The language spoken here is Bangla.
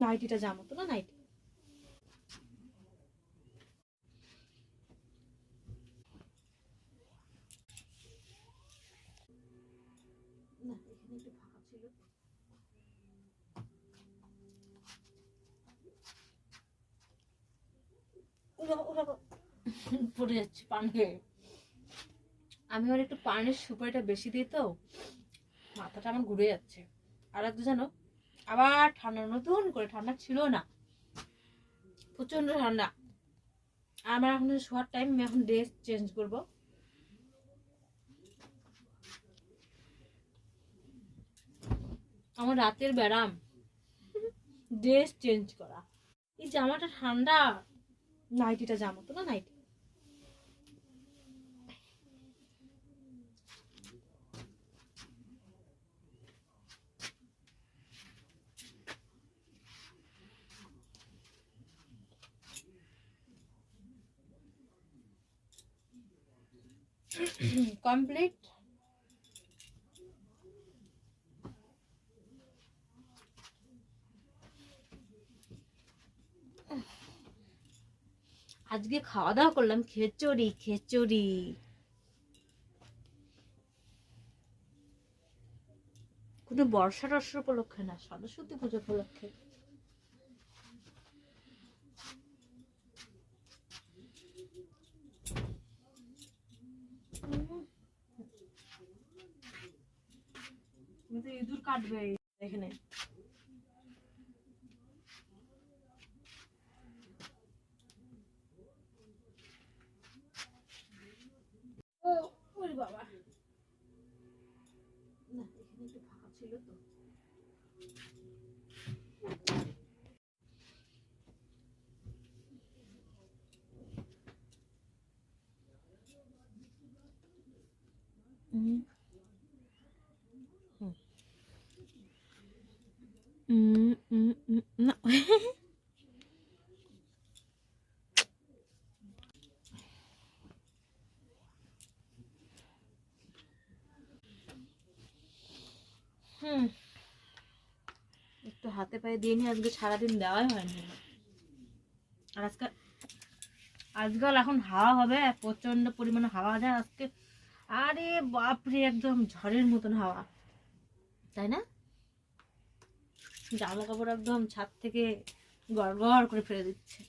নাইটিটা জামো তো না নাইটি? আমি আর একটু পানের সুপারিটা বেশি দিই তো, মাথাটা আমার ঘুরে যাচ্ছে। আর একটু জানো আবার ঠান্ডা, নতুন করে ঠান্ডা ছিল না। প্রচণ্ড ঠান্ডা। আমার এখন শোয়ার টাইম আমি এখন ড্রেস চেঞ্জ করব। আমার রাতের ব্যারাম ড্রেস চেঞ্জ করা। এই জামাটা ঠান্ডা। নাইটিটা জামা তো না নাইটি। কমপ্লিট। আজকে খাওয়া দাওয়া করলাম, খেচড়ি খেচড়ি। কোনো বর্ষা টর্ষার উপলক্ষে না, সরস্বতী পুজো উপলক্ষে। কিন্তু ইঁদুর কাটবে এখানে। বাবা। না এখানে হুম Mm, mm, mm, no. হুম। একটু হাতে পায়ে দিয়ে নি আজকে সারাদিন দেওয়াই হয়নি। আর আজকাল আজকাল এখন হাওয়া হবে প্রচণ্ড পরিমাণে হাওয়া যায় আজকে। আরে বাপরে একদম ঝড়ের মতন হাওয়া। তাই না? জামা কাপড় একদম ছাদ থেকে গড় করে ফেলে দিচ্ছে।